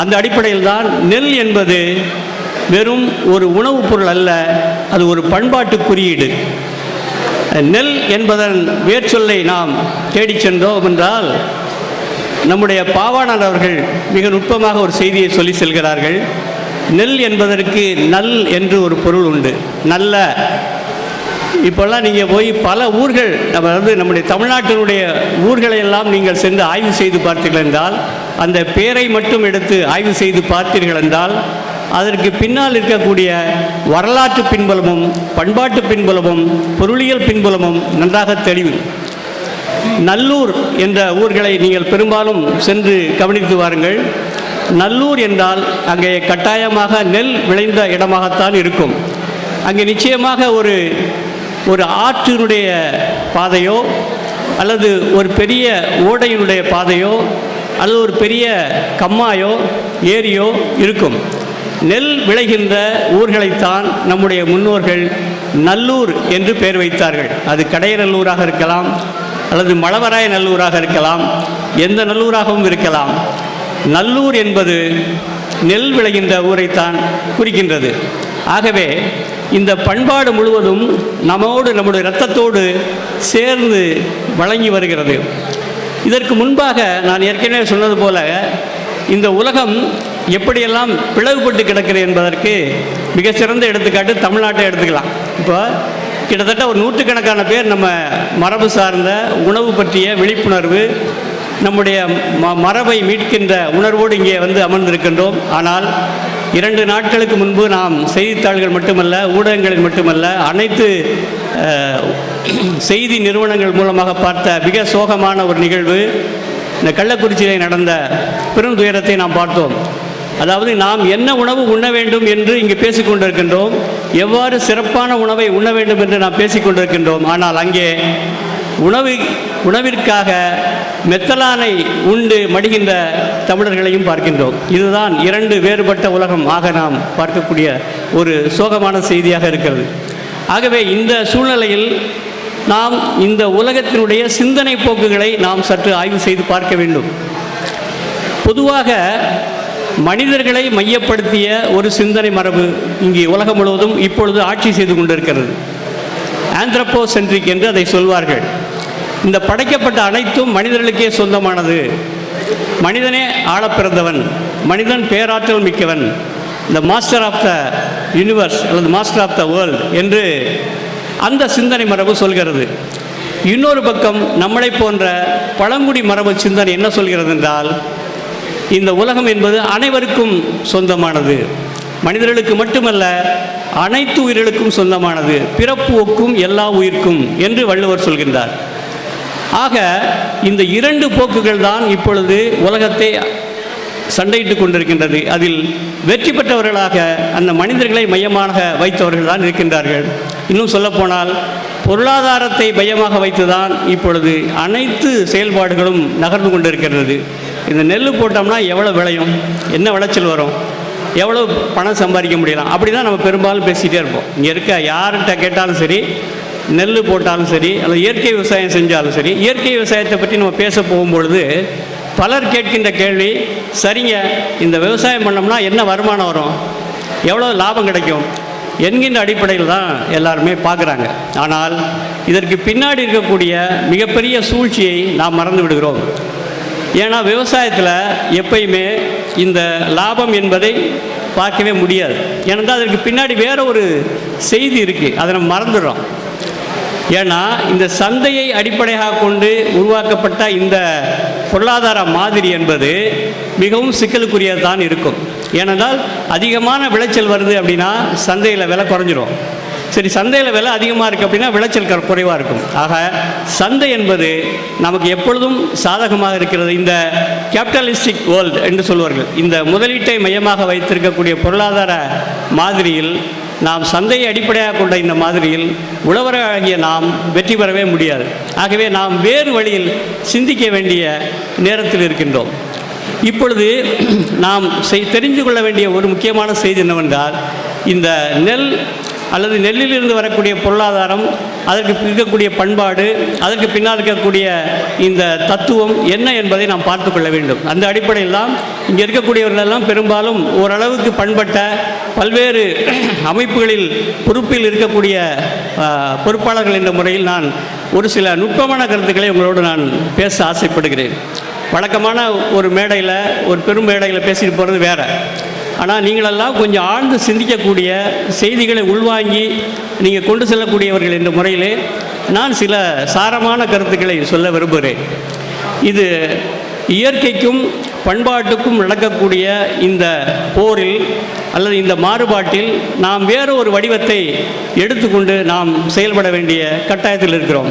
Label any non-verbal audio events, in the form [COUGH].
அந்த அடிப்படையில் தான் நெல் என்பது வெறும் ஒரு உணவுப் பொருள் அல்ல அது ஒரு பண்பாட்டு குறியீடு. நெல் என்பதன் வேர்ச்சொல்லை நாம் தேடிச் சென்றோம் என்றால் நம்முடைய பாவாணர் அவர்கள் மிக நுட்பமாக ஒரு செய்தியை சொல்லி செல்கிறார்கள். நெல் என்பதற்கு நல் என்று ஒரு பொருள் உண்டு. நல்ல இப்போல்லாம் நீங்கள் போய் பல ஊர்கள் நம்ம வந்து நம்முடைய தமிழ்நாட்டினுடைய ஊர்களை எல்லாம் நீங்கள் சென்று ஆய்வு செய்து பார்த்தீர்கள் என்றால் அந்த பேரை மட்டும் எடுத்து ஆய்வு செய்து பார்த்தீர்கள் என்றால் அதற்கு பின்னால் இருக்கக்கூடிய வரலாற்று பின்புலமும் பண்பாட்டு பின்புலமும் பொருளியல் பின்புலமும் நன்றாக தெளிவு நல்லூர் என்ற ஊர்களை நீங்கள் பெரும்பாலும் சென்று கவனித்து வாருங்கள். நல்லூர் என்றால் அங்கே கட்டாயமாக நெல் விளைந்த இடமாகத்தான் இருக்கும். அங்கே நிச்சயமாக ஒரு ஒரு ஆற்றினுடைய பாதையோ அல்லது ஒரு பெரிய ஓடையினுடைய பாதையோ அல்லது ஒரு பெரிய கம்மாயோ ஏரியோ இருக்கும். நெல் விளைகின்ற ஊர்களைத்தான் நம்முடைய முன்னோர்கள் நல்லூர் என்று பெயர் வைத்தார்கள். அது கடையநல்லூராக இருக்கலாம் அல்லது மலவராய நல்லூராக இருக்கலாம் எந்த நல்லூராகவும் இருக்கலாம். நல்லூர் என்பது நெல் விளைகின்ற ஊரைத்தான் குறிக்கின்றது. ஆகவே இந்த பண்பாடு முழுவதும் நம்மோடு நம்முடைய இரத்தத்தோடு சேர்ந்து வழங்கி வருகிறது. இதற்கு முன்பாக நான் ஏற்கனவே சொன்னது போல இந்த உலகம் எப்படியெல்லாம் பிளவுபட்டு கிடக்கிறது என்பதற்கு மிகச்சிறந்த எடுத்துக்காட்டு தமிழ்நாட்டை எடுத்துக்கலாம். இப்போ கிட்டத்தட்ட ஒரு நூற்றுக்கணக்கான பேர் நம்ம மரபு சார்ந்த உணவு பற்றிய விழிப்புணர்வு நம்முடைய ம மரபை மீட்கின்ற உணர்வோடு இங்கே வந்து அமர்ந்திருக்கின்றோம். ஆனால் இரண்டு நாட்களுக்கு முன்பு நாம் செய்தித்தாள்கள் மட்டுமல்ல ஊடகங்களில் மட்டுமல்ல அனைத்து செய்தி நிறுவனங்கள் மூலமாக பார்த்த மிக சோகமான ஒரு நிகழ்வு இந்த கள்ளக்குறிச்சியில் நடந்த பெரும் துயரத்தை நாம் பார்த்தோம். அதாவது நாம் என்ன உணவு உண்ண வேண்டும் என்று இங்கு பேசிக்கொண்டிருக்கின்றோம் எவ்வாறு சிறப்பான உணவை உண்ண வேண்டும் என்று நாம் பேசிக்கொண்டிருக்கின்றோம். ஆனால் அங்கே உணவு உணவிற்காக மெத்தலானை உண்டு மடிகின்ற தமிழர்களையும் பார்க்கின்றோம். இதுதான் இரண்டு வேறுபட்ட உலகம். ஆக நாம் பார்க்கக்கூடிய ஒரு சோகமான செய்தியாக இருக்கிறது. ஆகவே இந்த சூழ்நிலையில் நாம் இந்த உலகத்தினுடைய சிந்தனை போக்குகளை நாம் சற்று ஆய்வு செய்து பார்க்க வேண்டும். பொதுவாக மனிதர்களை மையப்படுத்திய ஒரு சிந்தனை மரபு இங்கே உலகம் முழுவதும் இப்பொழுது ஆட்சி செய்து கொண்டிருக்கிறது. ஆந்த்ரப்போசென்ட்ரிக் என்று அதை சொல்வார்கள். இந்த படைக்கப்பட்ட அனைத்தும் மனிதர்களுக்கே சொந்தமானது. மனிதனே ஆழ பிறந்தவன் மனிதன் பேராற்றல் மிக்கவன். இந்த மாஸ்டர் ஆஃப் த யூனிவர்ஸ் அல்லது மாஸ்டர் ஆஃப் த வேர்ல்ட் என்று அந்த சிந்தனை மரபு சொல்கிறது. இன்னொரு பக்கம் நம்மளை போன்ற பழங்குடி மரபு சிந்தனை என்ன சொல்கிறது என்றால் இந்த உலகம் என்பது அனைவருக்கும் சொந்தமானது. மனிதர்களுக்கு மட்டுமல்ல அனைத்து உயிர்களுக்கும் சொந்தமானது. பிறப்பு ஒக்கும் எல்லா உயிர்க்கும் என்று வள்ளுவர் சொல்கின்றார். ஆக இந்த இரண்டு போக்குகள் தான் இப்பொழுது உலகத்தை சண்டையிட்டு கொண்டிருக்கின்றது. அதில் வெற்றி பெற்றவர்களாக அந்த மனிதர்களை மையமாக வைத்தவர்கள் தான் இருக்கின்றார்கள். இன்னும் சொல்லப்போனால் பொருளாதாரத்தை மையமாக வைத்துதான் இப்பொழுது அனைத்து செயல்பாடுகளும் நகர்ந்து கொண்டிருக்கிறது இந்த நெல் போட்டோம்னா எவ்வளோ விளையும் என்ன விளைச்சல் வரும் எவ்வளோ பணம் சம்பாதிக்க முடியலாம் அப்படி தான் நம்ம பெரும்பாலும் பேசிகிட்டே இருப்போம். இங்கே இருக்க யார்கிட்ட கேட்டாலும் சரி நெல் போட்டாலும் சரி அல்லது இயற்கை விவசாயம் செஞ்சாலும் சரி இயற்கை விவசாயத்தை பற்றி நம்ம பேச போகும்பொழுது பலர் கேட்கின்ற கேள்வி சரிங்க இந்த விவசாயம் பண்ணோம்னா என்ன வருமானம் வரும்? எவ்வளோ லாபம் கிடைக்கும்? என்கின்ற அடிப்படையில் தான் எல்லாருமே பார்க்குறாங்க. ஆனால் இதற்கு பின்னாடி இருக்கக்கூடிய மிகப்பெரிய சூழ்ச்சியை நாம் மறந்து விடுகிறோம். ஏன்னா விவசாயத்தில் எப்பயுமே இந்த லாபம் என்பதை பார்க்கவே முடியாது. ஏனென்றால் அதற்கு பின்னாடி வேற ஒரு செய்தி இருக்குது அதை நம்ம மறந்துடுறோம். ஏன்னா இந்த சந்தையை அடிப்படையாக கொண்டு உருவாக்கப்பட்ட இந்த பொருளாதார மாதிரி என்பது மிகவும் சிக்கலுக்குரியதான் இருக்கும். ஏனென்றால் அதிகமான விளைச்சல் வருது அப்படின்னா சந்தையில் விலை குறைஞ்சிரும். சரி சந்தையில் விலை அதிகமாக இருக்குது அப்படின்னா விளைச்சல் க- குறைவாக இருக்கும். ஆக சந்தை என்பது நமக்கு எப்பொழுதும் சாதகமாக இருக்கிறது. இந்த கேபிட்டலிஸ்டிக் வேர்ல்டு என்று சொல்வார்கள். இந்த முதலீட்டை மையமாக வைத்திருக்கக்கூடிய பொருளாதார மாதிரியில் நாம் சந்தையை அடிப்படையாக கொண்ட இந்த மாதிரியில் உழவராகிய நாம் வெற்றி பெறவே முடியாது. ஆகவே நாம் வேறு வழியில் சிந்திக்க வேண்டிய நேரத்தில் இருக்கின்றோம். இப்பொழுது நாம் செய் தெரிந்து கொள்ள வேண்டிய ஒரு முக்கியமான செய்தி என்னவென்றால் இந்த நெல் அல்லது நெல்லிலிருந்து வரக்கூடிய பொருளாதாரம் அதற்கு இருக்கக்கூடிய பண்பாடு அதற்கு பின்னால் இருக்கக்கூடிய இந்த தத்துவம் என்ன என்பதை நாம் பார்த்து கொள்ள வேண்டும். அந்த அடிப்படையில் தான் இங்கே இருக்கக்கூடியவர்கள் எல்லாம் பெரும்பாலும் ஓரளவுக்கு பண்பட்ட பல்வேறு [CLEARS THROAT] அமைப்புகளில் பொறுப்பில் இருக்கக்கூடிய பொறுப்பாளர்கள் என்ற முறையில் நான் ஒரு சில நுட்பமான கருத்துக்களை உங்களோடு நான் பேச ஆசைப்படுகிறேன். வழக்கமான ஒரு மேடையில் ஒரு பெரும் மேடையில் பேசிட்டு போகிறது வேறு. ஆனால் நீங்களெல்லாம் கொஞ்சம் ஆழ்ந்து சிந்திக்கக்கூடிய செய்திகளை உள்வாங்கி நீங்கள் கொண்டு செல்லக்கூடியவர்கள் என்ற முறையிலே நான் சில சாரமான கருத்துக்களை சொல்ல விரும்புகிறேன். இது இயற்கைக்கும் பண்பாட்டுக்கும் நடக்கக்கூடிய இந்த போரில் அல்லது இந்த மாறுபாட்டில் நாம் வேறு ஒரு வடிவத்தை எடுத்துக்கொண்டு நாம் செயல்பட வேண்டிய கட்டாயத்தில் இருக்கிறோம்.